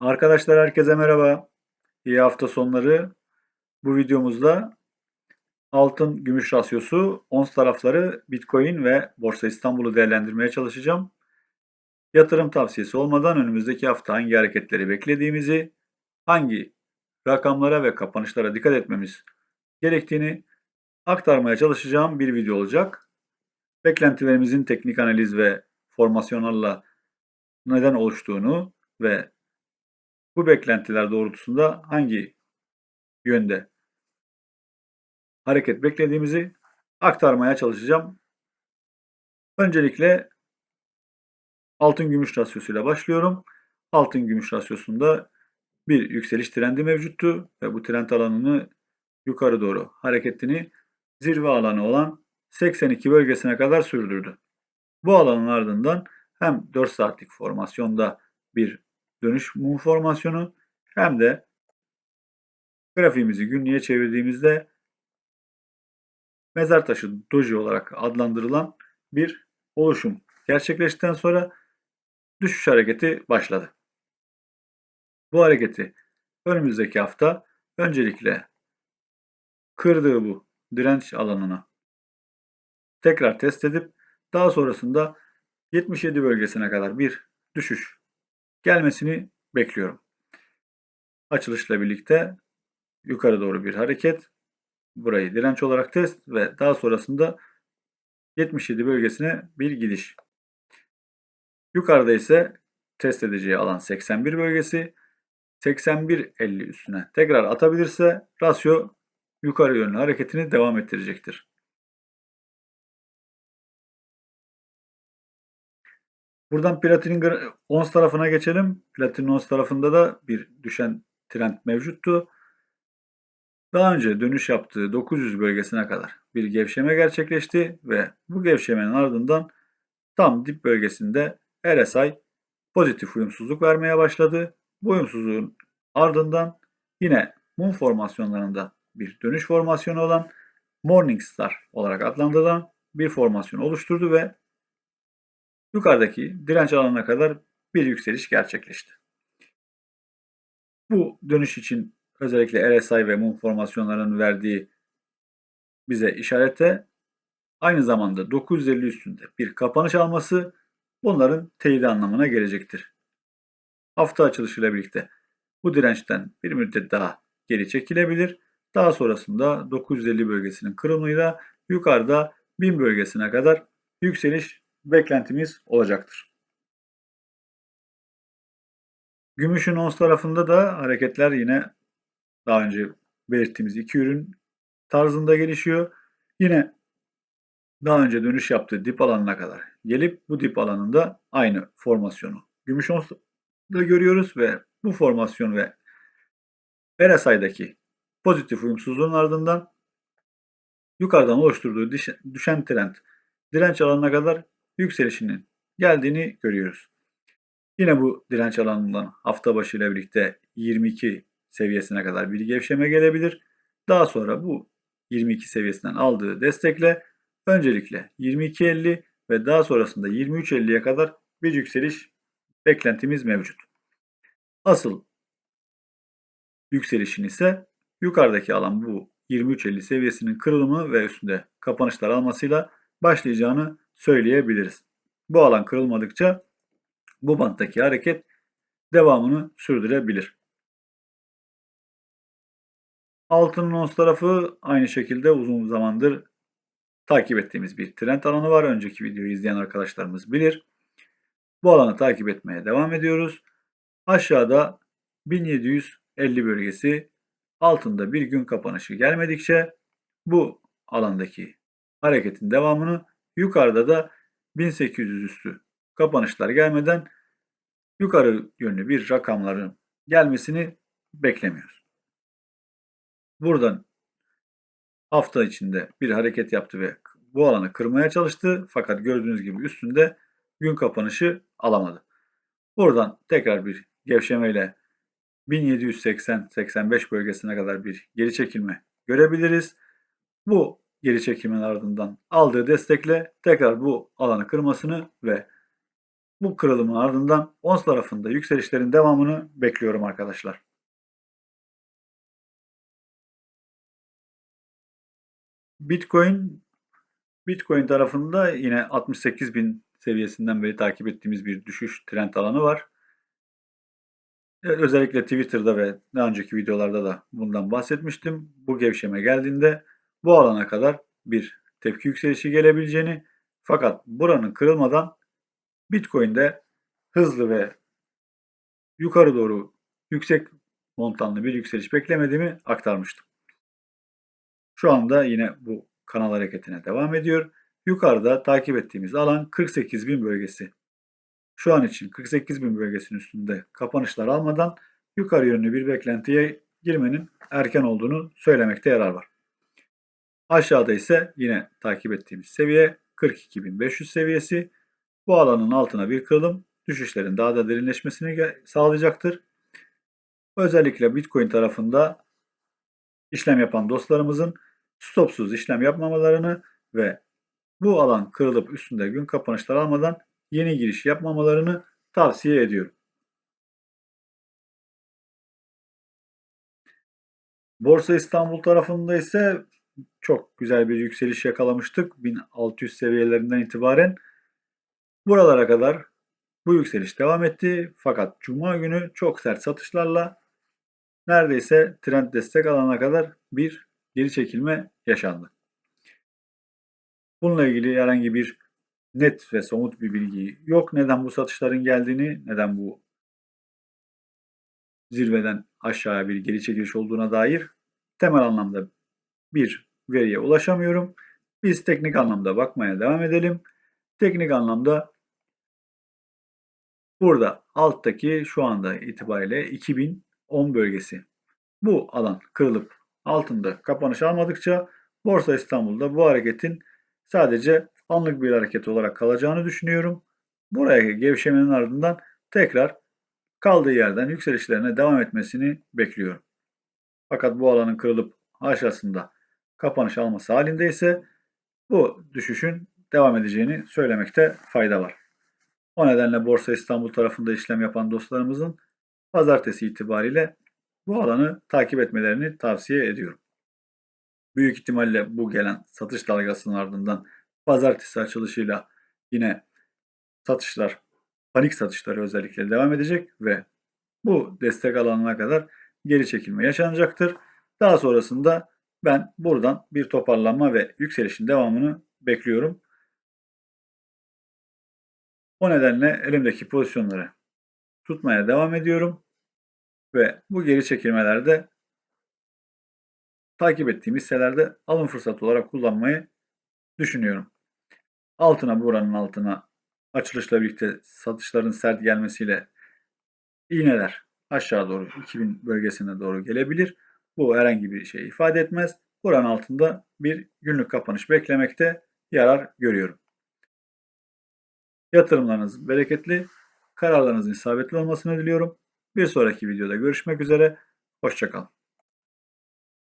Arkadaşlar herkese merhaba. İyi hafta sonları. Bu videomuzda altın gümüş rasyosu, ons tarafları, Bitcoin ve Borsa İstanbul'u değerlendirmeye çalışacağım. Yatırım tavsiyesi olmadan önümüzdeki hafta hangi hareketleri beklediğimizi, hangi rakamlara ve kapanışlara dikkat etmemiz gerektiğini aktarmaya çalışacağım bir video olacak. Beklentilerimizin teknik analiz ve formasyonlarla neden oluştuğunu ve bu beklentiler doğrultusunda hangi yönde hareket beklediğimizi aktarmaya çalışacağım. Öncelikle altın gümüş rasyosuyla başlıyorum. Altın gümüş rasyosunda bir yükseliş trendi mevcuttu ve bu trend alanını yukarı doğru hareketini zirve alanı olan 82 bölgesine kadar sürdürdü. Bu alanın ardından hem 4 saatlik formasyonda bir dönüş mum formasyonu hem de grafiğimizi günlüğe çevirdiğimizde mezar taşı doji olarak adlandırılan bir oluşum gerçekleştikten sonra düşüş hareketi başladı. Bu hareketi önümüzdeki hafta öncelikle kırdığı bu direnç alanını tekrar test edip daha sonrasında 77 bölgesine kadar bir düşüş gelmesini bekliyorum. Açılışla birlikte yukarı doğru bir hareket. Burayı direnç olarak test ve daha sonrasında 77 bölgesine bir gidiş. Yukarıda ise test edeceği alan 81 bölgesi. 81.50 üstüne tekrar atabilirse rasyo yukarı yönlü hareketini devam ettirecektir. Buradan platinin ons tarafına geçelim. Platinin ons tarafında da bir düşen trend mevcuttu. Daha önce dönüş yaptığı 900 bölgesine kadar bir gevşeme gerçekleşti ve bu gevşemenin ardından tam dip bölgesinde RSI pozitif uyumsuzluk vermeye başladı. Bu uyumsuzluğun ardından yine mum formasyonlarında bir dönüş formasyonu olan Morningstar olarak adlandırılan bir formasyon oluşturdu ve yukarıdaki direnç alanına kadar bir yükseliş gerçekleşti. Bu dönüş için özellikle RSI ve mum formasyonlarının verdiği bize işarete aynı zamanda 950 üstünde bir kapanış alması bunların teyidi anlamına gelecektir. Hafta açılışıyla birlikte bu dirençten bir müddet daha geri çekilebilir. Daha sonrasında 950 bölgesinin kırılımıyla yukarıda 1000 bölgesine kadar yükseliş beklentimiz olacaktır. Gümüşün ons tarafında da hareketler yine daha önce belirttiğimiz iki ürün tarzında gelişiyor. Yine daha önce dönüş yaptığı dip alanına kadar gelip bu dip alanında aynı formasyonu gümüş onsda görüyoruz ve bu formasyon ve RSI'daki pozitif uyumsuzluğun ardından yukarıdan oluşturduğu düşen trend direnç alanına kadar yükselişinin geldiğini görüyoruz. Yine bu direnç alanından hafta başı ile birlikte 22 seviyesine kadar bir gevşeme gelebilir. Daha sonra bu 22 seviyesinden aldığı destekle öncelikle 22.50 ve daha sonrasında 23.50'ye kadar bir yükseliş beklentimiz mevcut. Asıl yükselişin ise yukarıdaki alan bu 23.50 seviyesinin kırılımı ve üstünde kapanışlar almasıyla başlayacağını söyleyebiliriz. Bu alan kırılmadıkça bu banttaki hareket devamını sürdürebilir. Altının ons tarafı aynı şekilde uzun zamandır takip ettiğimiz bir trend alanı var. Önceki videoyu izleyen arkadaşlarımız bilir. Bu alanı takip etmeye devam ediyoruz. Aşağıda 1750 bölgesi altında bir gün kapanışı gelmedikçe bu alandaki hareketin devamını yukarıda da 1800 üstü kapanışlar gelmeden yukarı yönlü bir rakamların gelmesini beklemiyoruz. Buradan hafta içinde bir hareket yaptı ve bu alanı kırmaya çalıştı. Fakat gördüğünüz gibi üstünde gün kapanışı alamadı. Buradan tekrar bir gevşemeyle 1780-85 bölgesine kadar bir geri çekilme görebiliriz. Bu geri çekimin ardından aldığı destekle tekrar bu alanı kırmasını ve bu kırılımın ardından ons tarafında yükselişlerin devamını bekliyorum arkadaşlar. Bitcoin Bitcoin tarafında yine 68 bin seviyesinden beri takip ettiğimiz bir düşüş trend alanı var. E, özellikle Twitter'da ve daha önceki videolarda da bundan bahsetmiştim. Bu gevşeme geldiğinde bu alana kadar bir tepki yükselişi gelebileceğini fakat buranın kırılmadan Bitcoin'de hızlı ve yukarı doğru yüksek montanlı bir yükseliş beklemediğimi aktarmıştım. Şu anda yine bu kanal hareketine devam ediyor. Yukarıda takip ettiğimiz alan 48.000 bölgesi. Şu an için 48.000 bölgesinin üstünde kapanışlar almadan yukarı yönlü bir beklentiye girmenin erken olduğunu söylemekte yarar var. Aşağıda ise yine takip ettiğimiz seviye 42.500 seviyesi. Bu alanın altına bir kırılım düşüşlerin daha da derinleşmesini sağlayacaktır. Özellikle Bitcoin tarafında işlem yapan dostlarımızın stopsuz işlem yapmamalarını ve bu alan kırılıp üstünde gün kapanışlar almadan yeni giriş yapmamalarını tavsiye ediyorum. Borsa İstanbul tarafında ise çok güzel bir yükseliş yakalamıştık. 1600 seviyelerinden itibaren buralara kadar bu yükseliş devam etti. Fakat cuma günü çok sert satışlarla neredeyse trend destek alana kadar bir geri çekilme yaşandı. Bununla ilgili herhangi bir net ve somut bir bilgi yok. Neden bu satışların geldiğini, neden bu zirveden aşağıya bir geri çekiliş olduğuna dair temel anlamda bir veriye ulaşamıyorum. Biz teknik anlamda bakmaya devam edelim. Teknik anlamda burada alttaki şu anda itibariyle 2010 bölgesi. Bu alan kırılıp altında kapanış almadıkça Borsa İstanbul'da bu hareketin sadece anlık bir hareket olarak kalacağını düşünüyorum. Buraya gevşemenin ardından tekrar kaldığı yerden yükselişlerine devam etmesini bekliyorum. Fakat bu alanın kırılıp aşağısında kapanış alması halinde ise bu düşüşün devam edeceğini söylemekte fayda var. O nedenle Borsa İstanbul tarafında işlem yapan dostlarımızın pazartesi itibariyle bu alanı takip etmelerini tavsiye ediyorum. Büyük ihtimalle bu gelen satış dalgasının ardından pazartesi açılışıyla yine satışlar, panik satışları özellikle devam edecek ve bu destek alanına kadar geri çekilme yaşanacaktır. Daha sonrasında ben buradan bir toparlanma ve yükselişin devamını bekliyorum. O nedenle elimdeki pozisyonları tutmaya devam ediyorum ve bu geri çekilmelerde takip ettiğim hisselerde alım fırsatı olarak kullanmayı düşünüyorum. Altına buranın altına açılışla birlikte satışların sert gelmesiyle iğneler aşağı doğru 2000 bölgesine doğru gelebilir. Bu herhangi bir şey ifade etmez. Buranın altında bir günlük kapanış beklemekte yarar görüyorum. Yatırımlarınız bereketli, kararlarınızın isabetli olmasını diliyorum. Bir sonraki videoda görüşmek üzere. Hoşçakalın.